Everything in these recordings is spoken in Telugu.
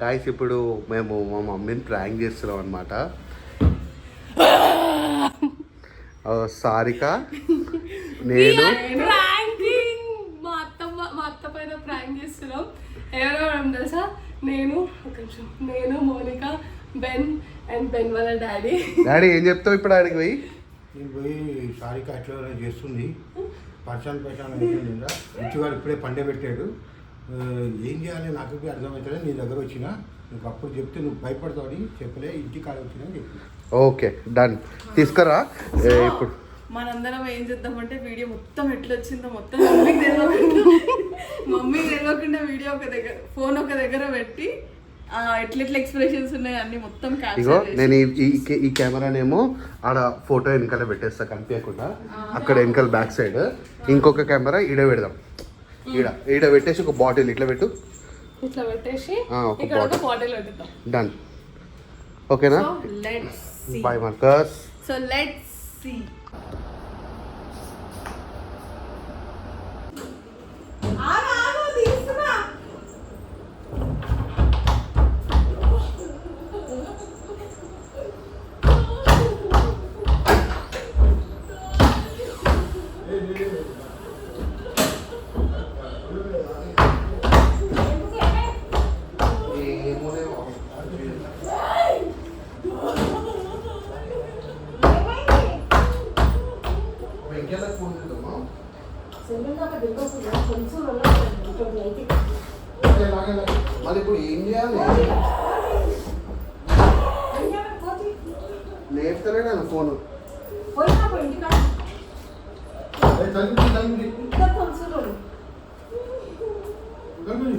గాయస్ ఇప్పుడు మేము మా మమ్మీని ప్రాంక్ చేస్తున్నాం అనమాట సారిక నేను మా అత్తమ్మ మా అత్త పైన ప్రాంక్ చేస్తున్నాం. ఎవరెవరం తెలుసా? నేను ఒక నిమిషం. నేను మోనిక బెన్ అండ్ బెన్ వాళ్ళ డాడీ డాడీ ఏం చెప్తావు ఇప్పుడు పోయి? నేను పోయి సారిక అట్లా చేస్తుంది? పర్సన్ పర్సన్ ఇంటివాడు ఇప్పుడే పండే పెట్టాడు. ఏం చేయాలి? నాకు అర్థమవుతుంది నీ దగ్గర వచ్చిన నీకు అప్పుడు చెప్తే నువ్వు భయపడతావు అని చెప్పలే. ఇంటి కాడ వచ్చినా ఓకే డన్. తీసుకురా. ఇప్పుడు. మనందరం ఏం చేద్దామంటే వీడియో మొత్తం ఎట్లా వచ్చిందో మొత్తం మమ్మీకి తెలియకుండా మమ్మీకి తెలియకుండా వీడియో ఒక దగ్గర ఫోన్ ఒక దగ్గర పెట్టి ఆ, ఎట్ల ఎట్లా ఎక్స్ప్రెషన్స్ ఉన్నాయి అన్ని మొత్తం ఇగో నేను ఈ- కెమెరానేమో ఆడ ఫోటో వెనకాల పెట్టేస్తా కనిపించకుండా. అక్కడ వెనకాల బ్యాక్ సైడ్. ఇంకొక కెమెరా ఈడ పెడదాం. ఈడ ఈడ పెట్టేసి ఒక బాటిల్ ఇట్లా పెట్టు. ఇట్లా పెట్టేసి ఒక ఇక్కడ ఒక bottle. బాటిల్ పెట్టుతాం డన్ ఓకేనా so let's see bye Marcus so let's see మరి ఇప్పుడు ఏం చేయాలి లేపుతలే నేను ఫోన్. ఏమైంది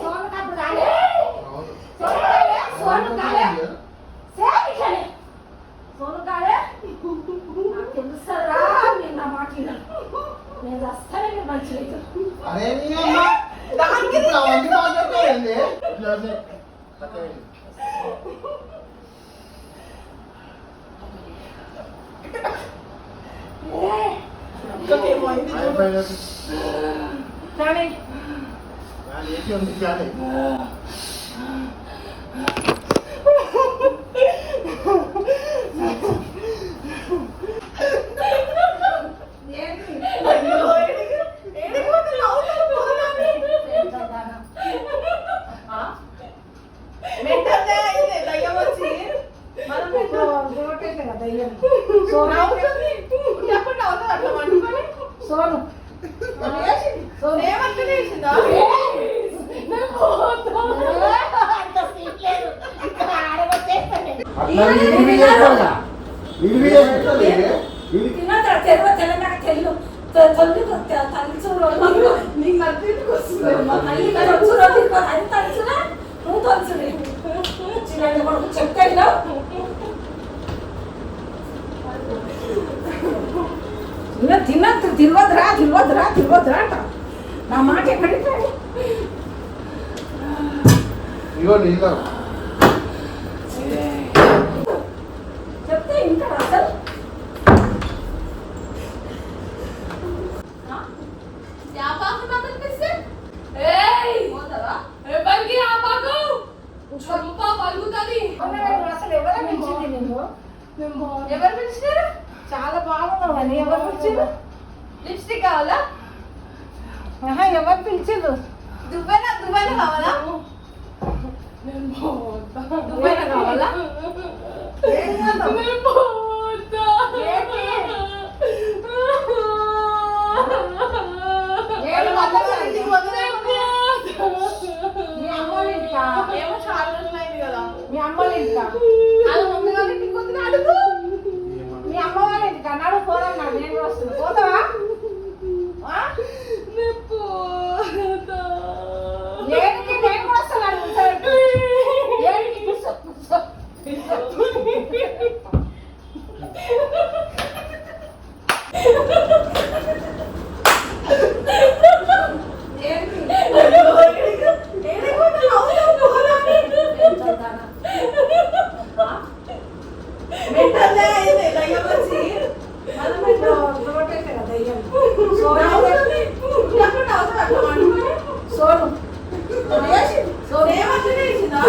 అరే నీ అమ్మ ఇప్పుడు అవన్నీ మాట్లాడతాయండి ఇట్లా అంటే తగ్గండి. అయిపోయినట్టు. కానీ వాళ్ళు ఏసి ఉంది కానీ. సోను. సోను. సోను. అంత చెప్తే తిన్న తిరగదురా తిరగదురా తిరగదురా అంట. నా మాట ఎక్కడికి ఇగో నీళ్ళ చెప్తే ఇంకా అసలు యాపాకు నాకు అనిపిస్తే ఏయ్ ఏ బల్కి యాపాకు చంప పలుకుతుంది అసలు ఎవరు పిలిచింది నిన్ను? ఎవరు పిలిచినారు? చాలా బాగున్నావు ఎవరు పిలిచిండు లిప్స్టిక్ కావాలా? ఎవరు పిలిచిండు దువ్వెన దువ్వెన కావాలా? దువ్వెన కావాలా? నేను పోతా. ఏడు వందల ఇంటికి వదిలే నేను మీ అమ్మోళ్ళ ఇంటికా? ఏమో చాలా రోజులు అయింది కదా మీ అమ్మోళ్ళ ఇంటికా? అది మమ్మీ వాళ్ళ ఇంటికి వదిలి అడుగు మీ అమ్మ వాళ్ళ ఇంటికా? నడు పోదన్నా నేను కూడా వస్తున్నా పోతావా ఆ? నేను పోతా. ఏడికి నేను కూడా వస్తాను కూర్చోబెట్టు. ఏడికి కూర్చో కూర్చో మెంటల్లే అయింది దయ్యం వచ్చి సోను ఏమట్లనే ఇచ్చిందా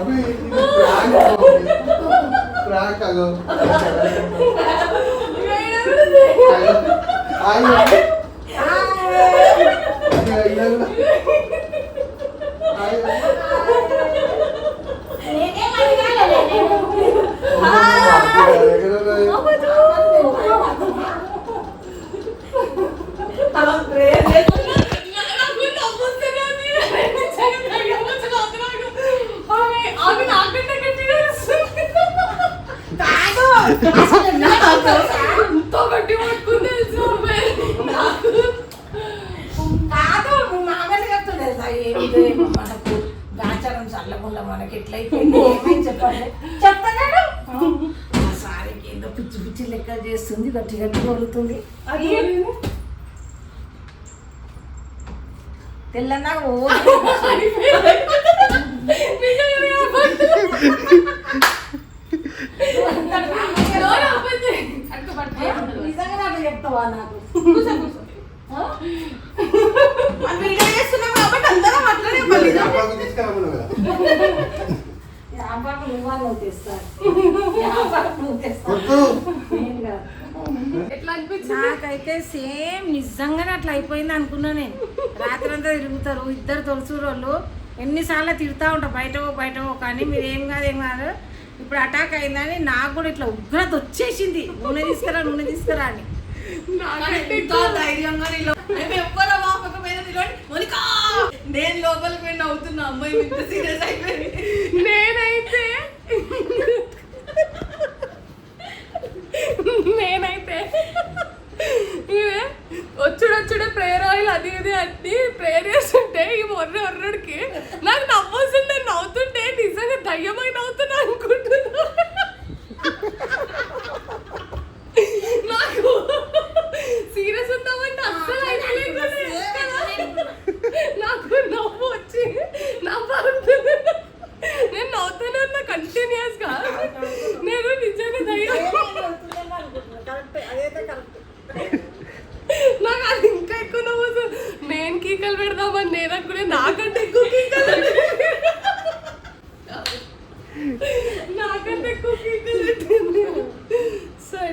అవి ఇది ప్రాంక్ ప్రాంక్ అగో అయ్యో ప్రేమ ఎట్లయిపోయింది ఏమైంది చెప్పండి చెప్తున్నాడు ఆ. సారీకి ఏదో పిచ్చి పిచ్చి లెక్క చేస్తుంది గట్టి గట్టి కొడుతుంది. అది తెల్లన్నా ఓ. చెప్తావా నాకు? మనం వీడియో చేస్తున్నాం కాబట్టి అందరం అట్లనే మళ్ళీ వ్యాపారం నేను అనిపించింది? నాకైతే సేమ్ నిజంగానే అట్లా అయిపోయింది అనుకున్నా నేను. రాత్రి అంతా తిరుగుతారు ఇద్దరు తొలసూరు వాళ్ళు. ఎన్నిసార్లు తిడతా ఉంటారు బయట పో, బయట పో కానీ మీరు ఏం కాదు ఏం కాదు. ఇప్పుడు అటాక్ అయిందని నాకు కూడా ఇట్లా ఉగ్రత వచ్చేసింది. నూనె తీసుకురా నూనె తీసుకురా అని. నేను లోపలికి పోయి నవ్వుతున్నా అమ్మాయి ఇంత సీరియస్ అయిపోయింది. నేనైతే నేనైతే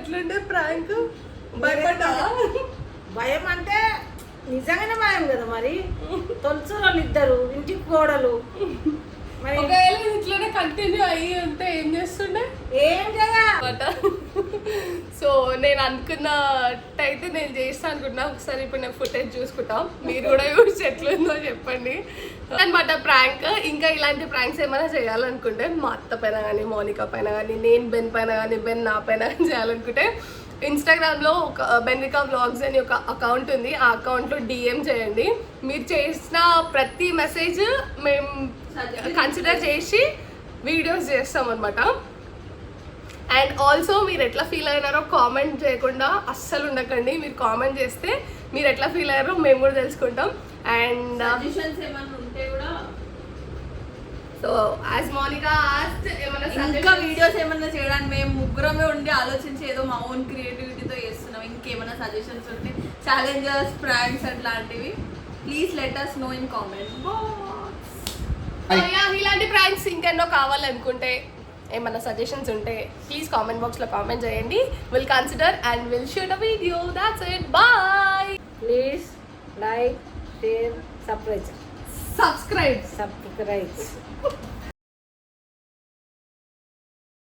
ఎట్లుండే ప్రాంక్ భయపడ్డా? భయం అంటే నిజంగానే భయం కదా మరి? తొలసూరు వాళ్ళు ఇద్దరు ఇంటికి కోడలు ఒకవేళ ఇట్లనే కంటిన్యూ అయ్యి ఉంటే ఏం చేస్తుండే? ఏం కదా? సో నేను అనుకున్నట్టయితే నేను చేస్తాను అనుకుంటున్నా. ఒకసారి ఇప్పుడు నేను ఫుటేజ్ చూసుకుంటాం. మీరు కూడా యూస్ ఎట్లుందో చెప్పండి. అనమాట ప్రాంక్ ఇంకా ఇలాంటి ప్రాంక్స్ ఏమైనా చేయాలనుకుంటే మా అత్త పైన కానీ మోనికా పైన కానీ నేను బెన్ పైన కానీ బెన్ నా పైన కానీ చేయాలనుకుంటే ఇన్స్టాగ్రామ్లో ఒక బెన్రికా వ్లాగ్స్ అని ఒక అకౌంట్ ఉంది. ఆ అకౌంట్లో డిఎం చేయండి. మీరు చేసిన ప్రతి మెసేజ్ మేము కన్సిడర్ చేసి వీడియోస్ చేస్తాం అనమాట అండ్ ఆల్సో మీరు ఎట్లా ఫీల్ అయినారో కామెంట్ చేయకుండా అస్సలు ఉండకండి. మీరు కామెంట్ చేస్తే మీరు ఎట్లా ఫీల్ అయ్యారో మేము కూడా తెలుసుకుంటాం. అండ్ సజెషన్స్ ఏమైనా ఉంటే కూడా సో యాజ్ మోనికా ఆస్ట్ ఏమైనా ఇంకా వీడియోస్ ఏమైనా చేయడానికి మేము ముగ్గురమే ఉండి ఆలోచించి ఏదో మా ఓన్ క్రియేటివిటీతో చేస్తున్నాం. ఇంకేమైనా సజెషన్స్ ఉంటే ఛాలెంజెస్ ప్రాంక్స్ అట్లాంటివి please let us know in comment ఇలాంటి ప్రాంక్స్ ఇంకెన్నో కావాలనుకుంటే ఏమైనా సజెషన్స్ ఉంటే ప్లీజ్ కామెంట్ బాక్స్లో కామెంట్ చేయండి. Will consider and will shoot a video that's it bye please like share subscribe subscribe subscribe